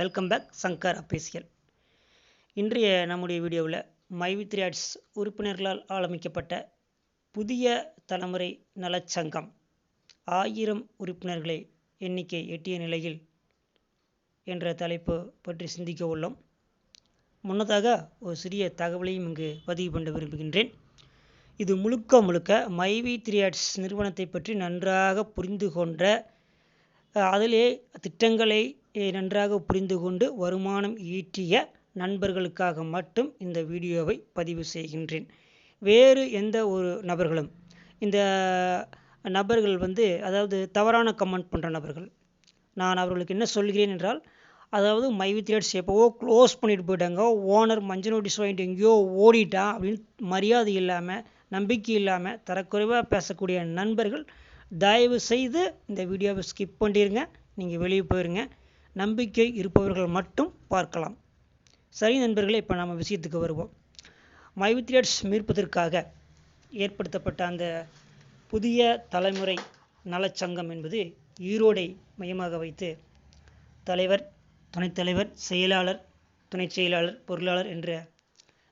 Welcome back Shankar அப்பேசியல் இன்றைய நம்முடைய வீடியோவில் மைவித்ரியாட்ஸ் உறுப்பினர்களால் ஆரம்பிக்கப்பட்ட புதிய தலைமுறை நலச்சங்கம் ஆயிரம் உறுப்பினர்களை எண்ணிக்கை எட்டிய நிலையில் என்ற தலைப்பு பற்றி சிந்திக்க உள்ளோம். முன்னதாக ஒரு சிறிய தகவலையும் இங்கு பதிவு பண்ண விரும்புகின்றேன். இது முழுக்க முழுக்க மைவி த்ரியாட்ஸ் நிறுவனத்தை பற்றி நன்றாக புரிந்து கொண்ட அதிலே திட்டங்களை நன்றாக புரிந்து கொண்டு வருமானம் ஈட்டிய நண்பர்களுக்காக மட்டும் இந்த வீடியோவை பதிவு செய்கின்றேன். வேறு எந்த ஒரு நபர்களும் இந்த நபர்கள் வந்து அதாவது தவறான கமெண்ட் பண்ணுற நபர்கள் நான் அவர்களுக்கு என்ன சொல்கிறேன் என்றால் அதாவது மைவி த்ரேட்ஸ் எப்போவோ க்ளோஸ் பண்ணிட்டு போயிட்டாங்க ஓனர் மஞ்சள் நோட்டீஸ் வாங்கிட்டு எங்கேயோ ஓடிட்டான் அப்படின்னு மரியாதை இல்லாமல் நம்பிக்கை இல்லாமல் தரக்குறைவாக பேசக்கூடிய நண்பர்கள் தயவு செய்து இந்த வீடியோவை ஸ்கிப் பண்ணிடுங்க நீங்கள் வெளியே போயிருங்க. நம்பிக்கை இருப்பவர்கள் மட்டும் பார்க்கலாம். சரி நண்பர்களே இப்போ நம்ம விஷயத்துக்கு வருவோம். மைவித்ரியட்ஸ் மீட்பதற்காக ஏற்படுத்தப்பட்ட அந்த புதிய தலைமுறை நலச்சங்கம் என்பது ஈரோடை மையமாக வைத்து தலைவர் துணைத்தலைவர் செயலாளர் துணை செயலாளர் பொருளாளர் என்ற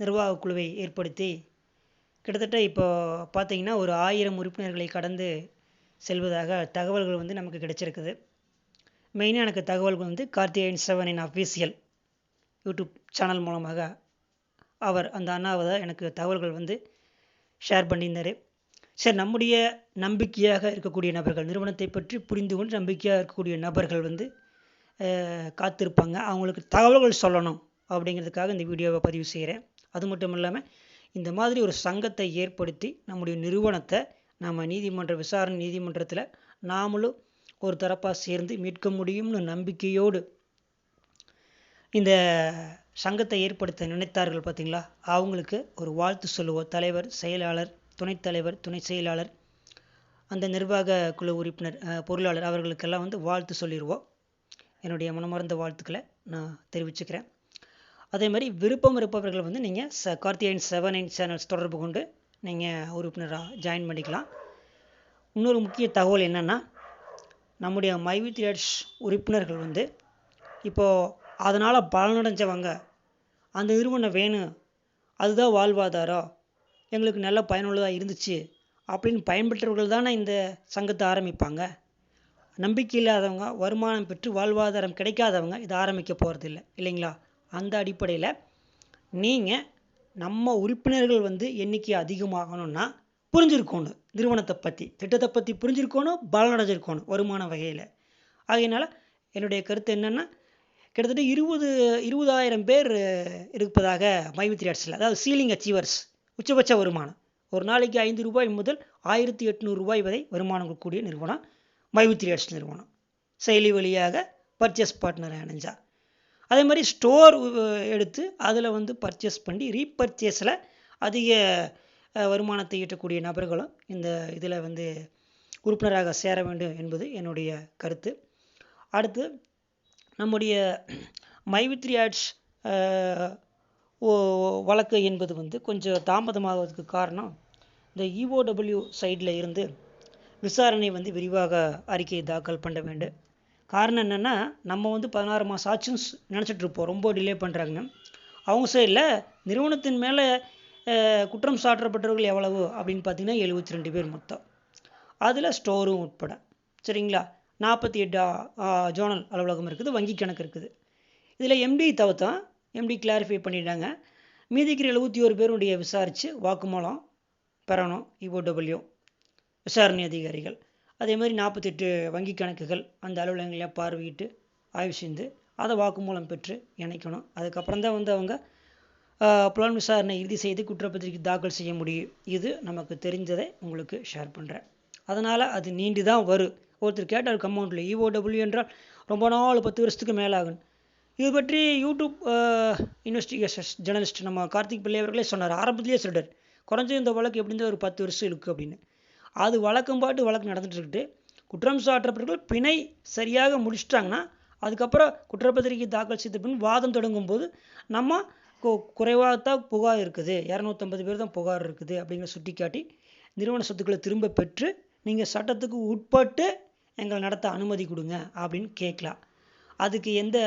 நிர்வாக குழுவை ஏற்படுத்தி கிட்டத்தட்ட இப்போ பார்த்தீங்கன்னா ஒரு ஆயிரம் உறுப்பினர்களை கடந்து செல்வதாக தகவல்கள் வந்து நமக்கு கிடைச்சிருக்குது. மெயினாக எனக்கு தகவல்கள் வந்து கார்த்திகேயன் செவனின் அஃபீஷியல் யூடியூப் சேனல் மூலமாக அவர் அந்த அண்ணாவை தான் எனக்கு தகவல்கள் வந்து ஷேர் பண்ணியிருந்தார். சரி நம்முடைய நம்பிக்கையாக இருக்கக்கூடிய நபர்கள் நிறுவனத்தை பற்றி புரிந்து கொண்டு நம்பிக்கையாக இருக்கக்கூடிய நபர்கள் வந்து காத்திருப்பாங்க. அவங்களுக்கு தகவல்கள் சொல்லணும் அப்படிங்கிறதுக்காக இந்த வீடியோவை பதிவு செய்கிறேன். அது மட்டும் இல்லாமல் இந்த மாதிரி ஒரு சங்கத்தை ஏற்படுத்தி நம்முடைய நிறுவனத்தை நம்ம நீதிமன்ற விசாரணை நீதிமன்றத்தில் நாமளும் ஒரு தரப்பாக சேர்ந்து மீட்க முடியும்னு நம்பிக்கையோடு இந்த சங்கத்தை ஏற்படுத்த நினைத்தார்கள் பார்த்தீங்களா அவங்களுக்கு ஒரு வாழ்த்து சொல்லுவோம். தலைவர் செயலாளர் துணைத் தலைவர் துணை செயலாளர் அந்த நிர்வாக குழு உறுப்பினர் பொருளாளர் அவர்களுக்கெல்லாம் வந்து வாழ்த்து சொல்லிடுவோம் என்னுடைய மனமார்ந்த வாழ்த்துக்களை நான் தெரிவிச்சுக்கிறேன். அதே மாதிரி விருப்பம் இருப்பவர்கள் வந்து நீங்கள் ச கார்த்திகேயன் செவன் நைன் சேனல்ஸ் தொடர்பு கொண்டு நீங்கள் உறுப்பினராக ஜாயின் பண்ணிக்கலாம். இன்னொரு முக்கிய தகவல் என்னென்னா நம்முடைய மைவி த்ரேட்ஸ் உறுப்பினர்கள் வந்து இப்போது அதனால் பலனடைஞ்சவங்க அந்த நிறுவனம் வேணும் அதுதான் வாழ்வாதாரம் எங்களுக்கு நல்ல பயனுள்ளதாக இருந்துச்சு அப்படின்னு பயன்பெற்றவர்கள் தானே இந்த சங்கத்தை ஆரம்பிப்பாங்க. நம்பிக்கை இல்லாதவங்க வருமானம் பெற்று வாழ்வாதாரம் கிடைக்காதவங்க இதை ஆரம்பிக்க போகிறதில்ல இல்லைங்களா? அந்த அடிப்படையில் நீங்கள் நம்ம உறுப்பினர்கள் வந்து எண்ணிக்கை அதிகமாகணும்னா புரிஞ்சிருக்கணும் நிறுவனத்தை பற்றி திட்டத்தை பற்றி புரிஞ்சிருக்கணும் பலனடைஞ்சிருக்கணும் வருமான வகையில். ஆகையினால என்னுடைய கருத்து என்னென்னா கிட்டத்தட்ட இருபது இருபதாயிரம் பேர் இருப்பதாக மைவித்ரி ஆர்ட்ஸில் அதாவது சீலிங் அச்சீவர்ஸ் உச்சபட்ச வருமானம். ஒரு நாளைக்கு ஐந்து ரூபாய் முதல் ஆயிரத்தி எட்நூறு ரூபாய் வரை வருமானம் கொடுக்கக்கூடிய நிறுவனம் மைவித்ரி ஆர்ட்ஸ் நிறுவனம். செயலி வழியாக பர்ச்சேஸ் பார்ட்னர் அணைஞ்சா அதே மாதிரி ஸ்டோர் எடுத்து அதில் வந்து பர்ச்சேஸ் பண்ணி ரீபர்ச்சேஸில் அதிக வருமானத்தை ஈட்டக்கூடிய நபர்களும் இந்த இதில் வந்து உறுப்பினராக சேர வேண்டும் என்பது என்னுடைய கருத்து. அடுத்து நம்முடைய மைவித்ரி ஆட்ஸ் வழக்கு என்பது வந்து கொஞ்சம் தாமதமாகிறதுக்கு காரணம் இந்த இஓடபிள்யூ சைடில் இருந்து விசாரணை வந்து விரிவாக அறிக்கையை தாக்கல் பண்ண வேண்டும். காரணம் என்னென்னா நம்ம வந்து பதினாறு மாதம் ஆச்சுன்னு நினச்சிட்டு இருப்போம். ரொம்ப டிலே பண்ணுறாங்க அவங்க சைடில் நிறுவனத்தின் மேலே குற்றம் சாட்டப்பட்டவர்கள் எவ்வளவு? அப்படின்னு பார்த்தீங்கன்னா எழுபத்தி ரெண்டு பேர் மொத்தம். அதில் ஸ்டோரும் உட்பட. சரிங்களா? நாற்பத்தி எட்டு ஜோனல் அலுவலகம் இருக்குது வங்கி கணக்கு இருக்குது. இதில் எம்டி தவிர்த்தான் எம்டி கிளாரிஃபை பண்ணிட்டாங்க. மீதிக்கிற எழுபத்தி ஒரு பேருடைய விசாரித்து வாக்குமூலம் பெறணும் இஓடபிள்யூ விசாரணை அதிகாரிகள். அதே மாதிரி நாற்பத்தெட்டு வங்கி கணக்குகள் அந்த அலுவலகங்களை பார்வையிட்டு ஆய்வு செய்து அதை வாக்குமூலம் பெற்று இணைக்கணும். அதுக்கப்புறம் தான் வந்து அவங்க புலன் விசாரணை இறுதி செய்து குற்றப்பத்திரிகை தாக்கல் செய்ய முடியும். இது நமக்கு தெரிஞ்சதை உங்களுக்கு ஷேர் பண்ணுறேன் அதனால் அது நீண்டு தான் வரும். ஒருத்தர் கேட்டார் கம்பவுண்டில் இஓடபிள்யூ என்றால் ரொம்ப நாள் பத்து வருஷத்துக்கு மேலாகும். இது பற்றி யூடியூப் இன்வெஸ்டிகேஷன்ஸ் ஜேர்னலிஸ்ட் நம்ம கார்த்திக் பிள்ளை அவர்களே சொன்னார். ஆரம்பத்திலேயே சொல்கிறார் குறைஞ்ச இந்த வழக்கு எப்படி இருந்தால் ஒரு பத்து வருஷம் இருக்குது அப்படின்னு. அது வழக்கம் பாட்டு வழக்கு நடந்துட்டு குற்றம் சாட்டப்பட்டவர்கள் பிணை சரியாக முடிச்சிட்டாங்கன்னா அதுக்கப்புறம் குற்றப்பத்திரிகை தாக்கல் செய்த பின் வாதம் தொடங்கும் போது நம்ம குறைவாகத்தான் புகார் இருக்குது. இரநூத்தம்பது பேர் தான் புகார் இருக்குது அப்படிங்கிற சுட்டி காட்டி நிறுவன சொத்துக்களை திரும்ப பெற்று நீங்கள் சட்டத்துக்கு உட்பட்டு எங்களை நடத்த அனுமதி கொடுங்க அப்படின்னு கேட்கலாம். அதுக்கு எந்த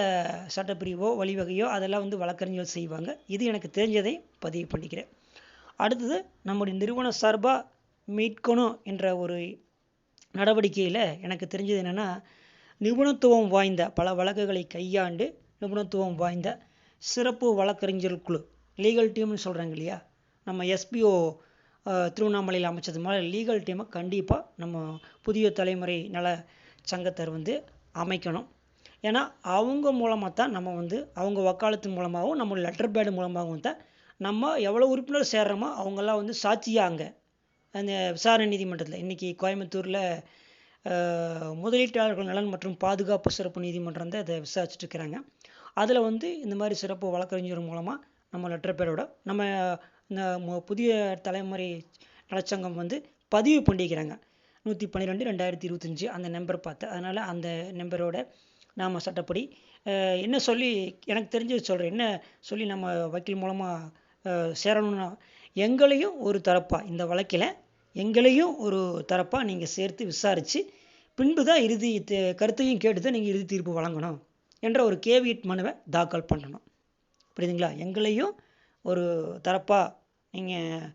சட்டப்பிரிவோ வழிவகையோ அதெல்லாம் வந்து வழக்கறிஞர்கள் செய்வாங்க. இது எனக்கு தெரிஞ்சதை பதிவு பண்ணிக்கிறேன். அடுத்தது நம்முடைய நிறுவன சார்பாக மீட்கணும் என்ற ஒரு நடவடிக்கையில் எனக்கு தெரிஞ்சது என்னென்னா நிபுணத்துவம் வாய்ந்த பல வழக்குகளை கையாண்டு நிபுணத்துவம் வாய்ந்த சிறப்பு வழக்கறிஞர் குழு லீகல் டீம்னு சொல்கிறாங்க இல்லையா? நம்ம எஸ்பிஓ திருவண்ணாமலையில் அமைச்சது மாதிரி லீகல் டீமை கண்டிப்பாக நம்ம புதிய தலைமுறை நல சங்கத்தர் வந்து அமைக்கணும். ஏன்னா அவங்க மூலமாக தான் நம்ம வந்து அவங்க வக்காலத்தின் மூலமாகவும் நம்ம லெட்டர் பேடு மூலமாகவும் தான் நம்ம எவ்வளோ உறுப்பினர் சேர்றோமோ அவங்கெல்லாம் வந்து சாட்சியாக அங்கே அந்த விசாரணை நீதிமன்றத்தில். இன்றைக்கி கோயம்புத்தூரில் முதலீட்டாளர்கள் நலன் மற்றும் பாதுகாப்பு சிறப்பு நீதிமன்றம் தான் அதை விசாரிச்சுட்டு இருக்கிறாங்க. அதில் வந்து இந்த மாதிரி சிறப்பு வழக்கறிஞர் மூலமாக நம்ம லெட்டர் பேரோட நம்ம இந்த புதிய தலைமுறை நலச்சங்கம் வந்து பதிவு பண்ணிக்கிறாங்க. நூற்றி பன்னிரெண்டு ரெண்டாயிரத்தி இருபத்தஞ்சி அந்த நம்பர் பார்த்தேன் அதனால் அந்த நம்பரோட நாம் சட்டப்படி என்ன சொல்லி எனக்கு தெரிஞ்சது சொல்கிறேன் என்ன சொல்லி நம்ம வக்கீல் மூலமாக சேரணும்னா எங்களையும் ஒரு தரப்பாக இந்த வழக்கில் எங்களையும் ஒரு தரப்பாக நீங்கள் சேர்த்து விசாரித்து பின்பு தான் இறுதி தே- கருத்தையும் கேட்டு தான் நீங்கள் இறுதி தீர்ப்பு வழங்கணும் என்ற ஒரு கேவியட் மனுவை தாக்கல் பண்ணணும். புரியுதுங்களா? எங்களையும் ஒரு தரப்பாக நீங்கள்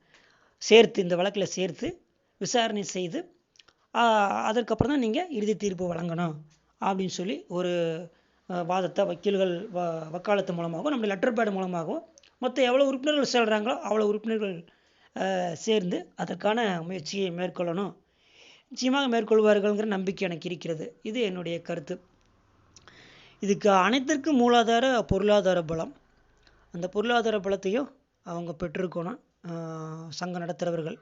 சேர்த்து இந்த வழக்கில் சேர்த்து விசாரணை செய்து அதற்கப்புறம் தான் நீங்கள் இறுதி தீர்ப்பு வழங்கணும் அப்படின்னு சொல்லி ஒரு வாதத்தை வக்கீல்கள் வ வக்காலத்து மூலமாகவும் நம்முடைய லெட்டர் பேட் மூலமாகவும் மொத்தம் எவ்வளோ உறுப்பினர்கள் செல்கிறாங்களோ அவ்வளோ உறுப்பினர்கள் சேர்ந்து அதற்கான முயற்சியை மேற்கொள்ளணும். நிச்சயமாக மேற்கொள்வார்கள்ங்கிற நம்பிக்கை எனக்கு இருக்கிறது. இது என்னுடைய கருத்து. இதுக்கு அனைத்திற்கும் மூலாதார பொருளாதார பலம். அந்த பொருளாதார பலத்தையும் அவங்க பெற்றிருக்கணும் சங்கம் நடத்துகிறவர்கள்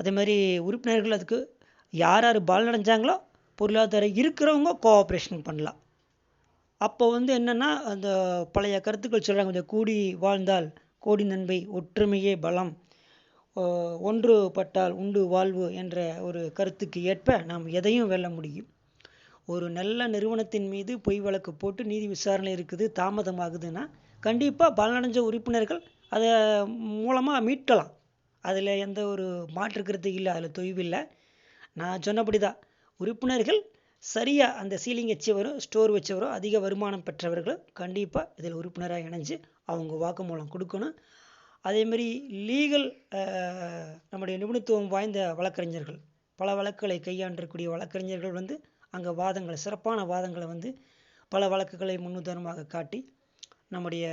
அதே மாதிரி உறுப்பினர்கள் அதுக்கு யார் யார் பால் நடைஞ்சாங்களோ பொருளாதாரம் இருக்கிறவங்க கோஆப்ரேஷன் பண்ணலாம். அப்போ வந்து என்னென்னா அந்த பழைய கருத்துக்கள் சொல்கிறாங்க கொஞ்சம் கூடி வாழ்ந்தால் கோடி நன்மை ஒற்றுமையே பலம். ஒன்றுபட்டால் உண்டு வாழ்வு என்ற ஒரு கருத்துக்கு ஏற்ப நாம் எதையும் வெல்ல முடியும். ஒரு நல்ல நிறுவனத்தின் மீது பொய் வழக்கு போட்டு நீதி விசாரணை இருக்குது தாமதமாகுதுன்னா கண்டிப்பாக பலனடைஞ்ச உறுப்பினர்கள் அதை மூலமாக மீட்கலாம். அதில் எந்த ஒரு மாற்று கருத்து இல்லை அதில் தொய்வு இல்லை. நான் சொன்னபடி தான் உறுப்பினர்கள் சரியாக அந்த சீலிங் வச்சவரோ ஸ்டோர் வச்சவரோ அதிக வருமானம் பெற்றவர்களும் கண்டிப்பாக இதில் உறுப்பினராக இணைஞ்சு அவங்க வாக்குமூலம் கொடுக்கணும். அதேமாரி லீகல் நம்முடைய நிபுணத்துவம் வாய்ந்த வழக்கறிஞர்கள். பல வழக்குகளை கையாண்டக்கூடிய வழக்கறிஞர்கள் வந்து அங்கே வாதங்களை சிறப்பான வாதங்களை வந்து பல வழக்குகளை முன்னுதாரணமாக காட்டி நம்முடைய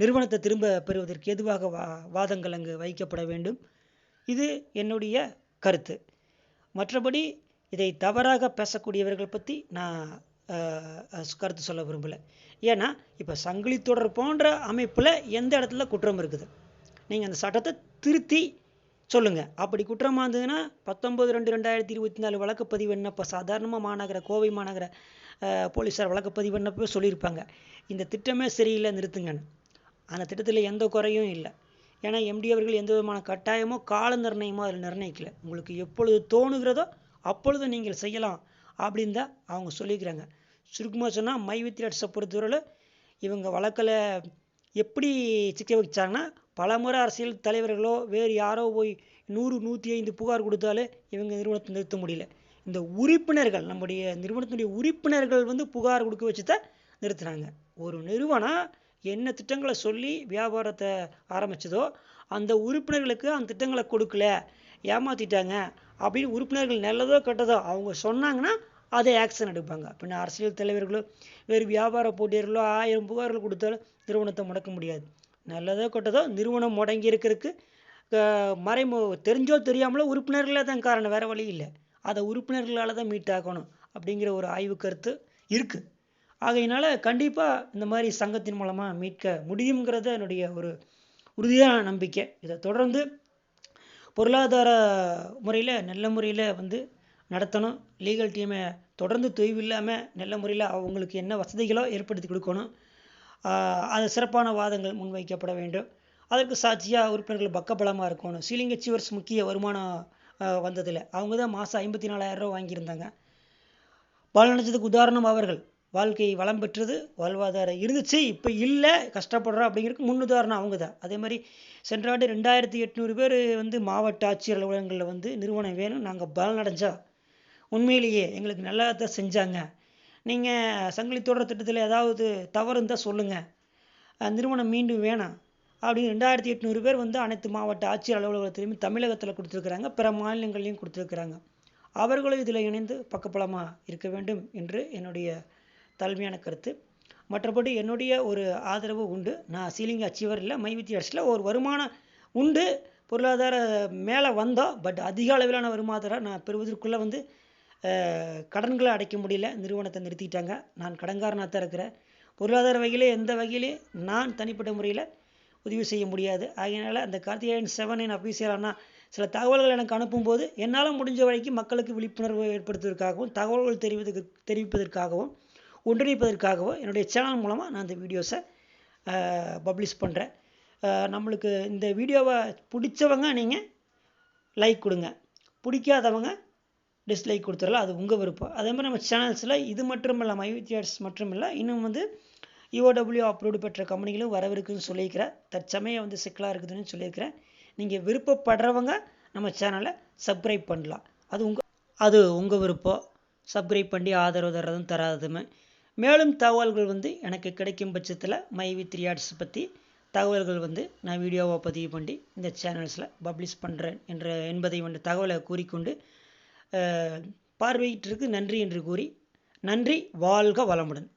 நிறுவனத்தை திரும்ப பெறுவதற்கு எதுவாக வா வாதங்கள் அங்கு வைக்கப்பட வேண்டும். இது என்னுடைய கருத்து. மற்றபடி இதை தவறாக பேசக்கூடியவர்கள் பற்றி நான் கருத்து சொல்ல விரும்பலை. ஏன்னா இப்போ சங்கிலி தொடர் போன்ற அமைப்பில் எந்த இடத்துல குற்றம் இருக்குது? நீங்கள் அந்த சட்டத்தை திருத்தி சொல்லுங்கள் அப்படி குற்றமாக இருந்ததுன்னா பத்தொம்பது ரெண்டு ரெண்டாயிரத்தி இருபத்தி நாலு வழக்குப்பதிவு என்னப்போ சாதாரணமாக மாநகர கோவை மாநகர போலீஸார் வழக்குப்பதிவு என்னப்போ சொல்லியிருப்பாங்க. இந்த திட்டமே சரியில்லை நிறுத்துங்கன்னு. அந்த திட்டத்தில் எந்த குறையும் இல்லை. ஏன்னா எம்டி அவர்கள் எந்த விதமான கட்டாயமோ கால நிர்ணயமோ அதில் நிர்ணயிக்கல. உங்களுக்கு எப்பொழுது தோணுகிறதோ அப்பொழுது நீங்கள் செய்யலாம் அப்படின்னு தான் அவங்க சொல்லிக்கிறாங்க சுருக்கமாக சொன்னால் மை வித் ரைட்ஸை பொறுத்தவரையில் இவங்க வழக்கில் எப்படி சிக்க வச்சாங்கன்னா பலமுறை அரசியல் தலைவர்களோ வேறு யாரோ போய் நூறு நூற்றி ஐந்து புகார் கொடுத்தாலே இவங்க நிறுவனத்தை நிறுத்த முடியல. இந்த உறுப்பினர்கள் நம்முடைய நிறுவனத்தினுடைய உறுப்பினர்கள் வந்து புகார் கொடுக்க வச்சு தான் நிறுத்துனாங்க ஒரு நிறுவனம் என்ன திட்டங்களை சொல்லி வியாபாரத்தை ஆரம்பிச்சதோ அந்த உறுப்பினர்களுக்கு அந்த திட்டங்களை கொடுக்கல ஏமாத்திட்டாங்க அப்படின்னு உறுப்பினர்கள் நல்லதோ கெட்டதோ அவங்க சொன்னாங்கன்னா அதை ஆக்ஷன் எடுப்பாங்க. பின்ன அரசியல் தலைவர்களோ வேறு வியாபார போட்டியர்களோ ஆயிரம் புகார்கள் கொடுத்தாலும் நிறுவனத்தை முடக்க முடியாது. நல்லதோ கெட்டதோ நிறுவனம் முடங்கி இருக்கிறதுக்கு மறைமு தெரிஞ்சோ தெரியாமலோ உறுப்பினர்களே தான் காரணம் வேறு வழி இல்லை. அதை உறுப்பினர்களால் தான் மீட் ஆகணும் அப்படிங்கிற ஒரு ஆய்வு கருத்து இருக்குது ஆகையினால கண்டிப்பாக இந்த மாதிரி சங்கத்தின் மூலமாக மீட்க முடியுங்கிறது என்னுடைய ஒரு உறுதியான நம்பிக்கை. இதை தொடர்ந்து பொருளாதார முறையில் நல்ல முறையில் வந்து நடத்தணும். லீகல் டீமை தொடர்ந்து தொய்வு இல்லாமல் நல்ல முறையில் அவங்களுக்கு என்ன வசதிகளோ ஏற்படுத்தி கொடுக்கணும். அது சிறப்பான வாதங்கள் முன்வைக்கப்பட வேண்டும். அதற்கு சாட்சியாக உறுப்பினர்கள் பக்கபலமாக இருக்கணும். சீலிங் அச்சீவர்ஸ் முக்கிய வருமானம் வந்ததில் அவங்க தான் மாதம் ஐம்பத்தி நாலாயிரம் ரூபா வாங்கியிருந்தாங்க. பலனடைஞ்சதுக்கு உதாரணம் அவர்கள். வாழ்க்கை வளம் பெற்றது வாழ்வாதாரம் இருந்துச்சு இப்போ இல்லை கஷ்டப்படுறோம் அப்படிங்கிறதுக்கு முன்னுதாரணம் அவங்க தான் அதே மாதிரி சென்ற ஆண்டு ரெண்டாயிரத்தி எட்நூறு பேர் வந்து மாவட்ட ஆட்சியர் அலுவலகங்களில் வந்து நிறுவனம் வேணும். நாங்கள் பலனடைஞ்சா உண்மையிலேயே எங்களுக்கு நல்லா தான் செஞ்சாங்க. நீங்கள் சங்கிலி தொடர் திட்டத்தில் ஏதாவது தவறு இருந்தால் சொல்லுங்கள் நிறுவனம் மீண்டும் வேணாம். அப்படின்னு ரெண்டாயிரத்தி எட்நூறு பேர் வந்து அனைத்து மாவட்ட ஆட்சியர் அலுவலகத்திலையும் தமிழகத்தில் கொடுத்துருக்குறாங்க. பிற மாநிலங்கள்லையும் கொடுத்துருக்குறாங்க. அவர்களும் இதில் இணைந்து பக்கபலமாக இருக்க வேண்டும் என்று என்னுடைய தலைமையான கருத்து. மற்றபடி என்னுடைய ஒரு ஆதரவு உண்டு. நான் சீலிங் அச்சீவர் இல்லை மை வித் அரசில் ஒரு வருமானம் உண்டு. பொருளாதார மேலே வந்தோம். பட் அதிக அளவிலான வருமானத்தை நான் பெறுவதற்குள்ளே வந்து கடன்களை அடைக்க முடியல. நிறுவனத்தை நிறுத்திட்டாங்க. நான் கடன்காரனாக தான் இருக்கிறேன். பொருளாதார வகையிலே எந்த வகையிலே நான் தனிப்பட்ட முறையில் உதவி செய்ய முடியாது. ஆகையினால் அந்த கார்த்திகேயன் செவன் நைன் அஃபீஷியலான சில தகவல்கள் எனக்கு அனுப்பும்போது என்னால் முடிஞ்ச வரைக்கும் மக்களுக்கு விழிப்புணர்வு ஏற்படுத்துவதற்காகவும் தகவல்கள் தெரிவதற்கு தெரிவிப்பதற்காகவும் ஒன்றிணைப்பதற்காகவும் என்னுடைய சேனல் மூலமாக நான் இந்த வீடியோஸை பப்ளிஷ் பண்ணுறேன் நம்மளுக்கு இந்த வீடியோவை பிடிச்சவங்க நீங்கள் லைக் கொடுங்க. பிடிக்காதவங்க டிஸ்லைக் கொடுத்துடலாம் அது உங்கள் விருப்பம். அதே மாதிரி நம்ம சேனல்ஸில் இது மட்டும் இல்லை மைவித்தியார்ஸ் மட்டும் இல்லை இன்னும் வந்து இஓடபிள்யூ அப்ரூவ்டு பெற்ற கம்பெனிகளும் வரவிருக்குன்னு சொல்லியிருக்கிறேன் தற்சமயம் வந்து சிக்கலாக இருக்குதுன்னு சொல்லியிருக்கிறேன் நீங்கள் விருப்பப்படுறவங்க நம்ம சேனலை சப்ஸ்கிரைப் பண்ணலாம். அது உங்கள் அது உங்கள் விருப்பம். சப்ஸ்கிரைப் பண்ணி ஆதரவு தர்றதும் தராதுமே மேலும் தகவல்கள் வந்து எனக்கு கிடைக்கும் பட்சத்தில் மை வித் ரியாட்ஸ் பற்றி தகவல்கள் வந்து நான் வீடியோவை பதிவு பண்ணி இந்த சேனல்ஸில் பப்ளிஷ் பண்ணுறேன் என்ற என்பதை வந்து தகவலை கூறிக்கொண்டு பார்வையிட்டிருக்கு. நன்றி என்று கூறி நன்றி வாழ்க வளமுடன்.